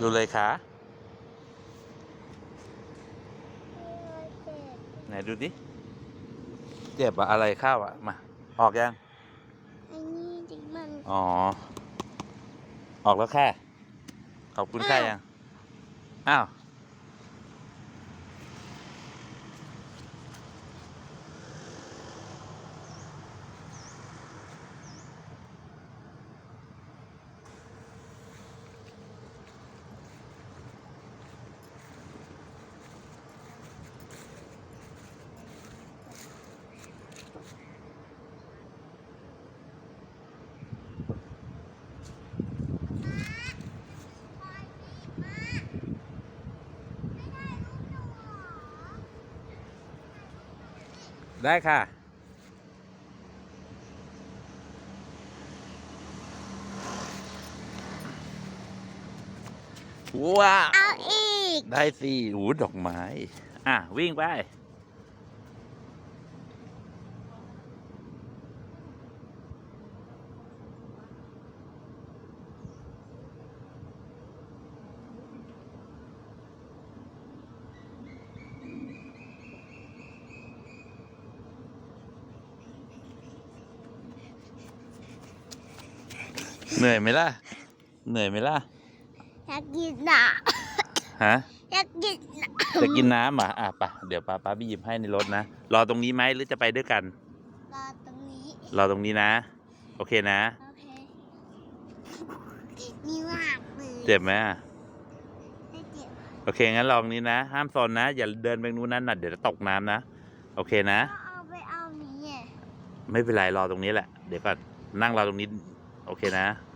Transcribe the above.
ดูเลยคะไหนดูดิ เจ็บอะอะไรเข้าอะมา ออกยังไอ้นี่ดิมัน อ๋อ ออกแล้วค่ะ ขอบคุณค่ะอ้าวยัง อ้าว ได้ค่ะ ว้าว เอาอีก ได้สิหูดอกไม้ อะ วิ่งไป เหนื่อยไหมล่ะ เหนื่อยไหมล่ะ อยากกินน่ะฮะ อยากกินน่ะจะกินน้ำเหรอะอะไปะเดี๋ยวป้าป้าไปหยิบให้ในรถนะ รอตรงนี้ไหมหรือจะไปด้วยกัน รอตรงนี้ รอตรงนี้นะ โอเคนะ โอเคนี่ว่ามือเจ็บไหมอะไม่เจ็บโอเคงั้นลองนี้นะ ห้ามซนนะ อย่าเดินไปนู้นนั่นน่ะเดี๋ยวจะตกน้ำนะ โอเคนะ ก็เอาไปเอานี้ไงไม่เป็นไรรอตรงนี้แหละ เดี๋ยวก่อนนั่งรอตรงนี้ โอเคนะโ